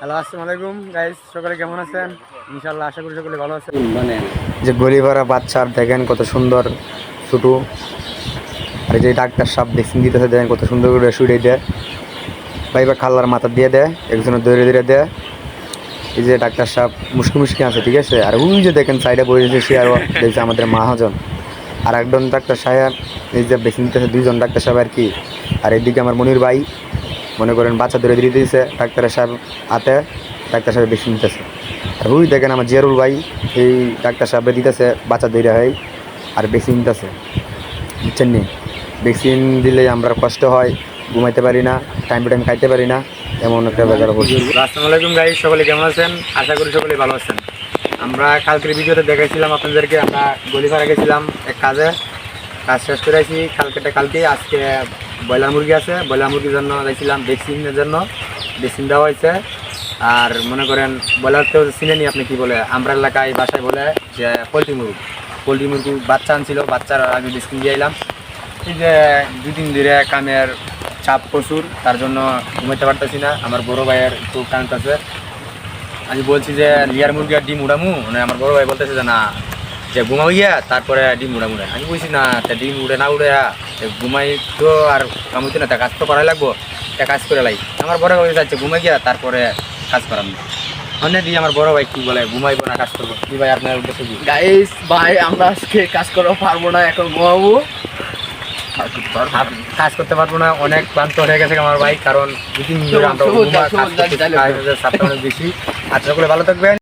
Hello, আসসালামু আলাইকুম। Guys সকলে কেমন আছেন? ইনশাল্লাহ আশা করি সকলে ভালো আছেন। মানে যে গলি ভরা বাচ্চার, দেখেন কত সুন্দর ছোটো। আর যে ডাক্তার সাপ ভ্যাকসিন দিতেছে, দেখেন কত সুন্দর করে শুয়ে দেয়। পাইবা খাল্লার মাথা দিয়ে দেয় একজনের দৌড়ে ধরে দেয়। এই যে ডাক্তার সাপ মুশকি মুশকি আছে, ঠিক আছে? আর ওই যে দেখেন, সাইডে বসেছে সে আর দেখছে আমাদের মাহাজন। আর একজন ডাক্তার সাহেব, এই যে ভ্যাকসিন দিতেছে দুইজন ডাক্তার সাহেব আর কি। আর এইদিকে আমার মনির ভাই মনে করেন বাচ্চা ধরে দিয়ে দিয়েছে ডাক্তার সাহেব হাতে, ডাক্তার সাহেব দিতেছে আর ওই দেখেন আমার জিয়ারুল ভাই, এই ডাক্তার সাহেব দিতেছে, বাচ্চা ধরে হয় আর ভ্যাকসিন দিতেছে। বুঝছেন নি? ভ্যাকসিন দিলে আমরা কষ্ট হয়, ঘুমাইতে পারি না টাইম টু টাইম খাইতে পারি না, এমন একটা হচ্ছে আসসালামু আলাইকুম গাই সকলে কেমন আছেন? আশা করি সকলে ভালো আছেন। আমরা কালকের ভিডিওতে দেখাইছিলাম আপনাদেরকে, আমরা গলিপাড়া গেছিলাম এক কাজে। কাজ শেষ করে আসি কালকেটা কালকে আজকে ব্রয়লার মুরগি আছে, ব্রয়লার মুরগির জন্য যাইছিলাম ভ্যাকসিনের জন্য, ভ্যাকসিন দেওয়া হয়েছে। আর মনে করেন, ব্রয়লার তো চিনেনি আপনি কি বলে, আমরা এলাকায় বাসায় বলে যে পোলট্রি মুরগি। পোলট্রি মুরগি বাচ্চা আনছিল, বাচ্চার আগে ভ্যাকসিন দিয়ে এলাম এই যে দুদিন ধরে কামের চাপ প্রচুর, তার জন্য ঘুমাইতে পারতেছি না, আমার বড় ভাইয়ের একটু কান্ত আছে। আমি বলছি যে, লিয়ার মুরগি আর ডিম উড়ামু? মানে আমার বড় ভাই বলতেছে যে, না, যে ঘুমাও গিয়া, তারপরে ডিম উড়ামু আমি বলছি, না ডিম উড়ে না উড়ে ঘুমাই তো আর কামুতে না তা কাজ তো করাই লাগবো। তা কাজ করে লাই। আমার বড় ভাই যাচ্ছে ঘুমাই গিয়া তারপরে কাজ করাম। অনেক দিয়ে আমার বড় ভাই কি বলে ঘুমাইবো না কাজ করব। কি ভাই আপনার উদ্দেশ্য কি? গাইস ভাই আমরা আজকে কাজ করতে পারব না এখন ঘুমাবো। কাজ করতে পারব না অনেক ক্লান্ত হয়ে গেছে আমার ভাই কারণ দুদিন ধরে আমরা বেশি। আচ্ছা সকলে ভালো থাকবেন।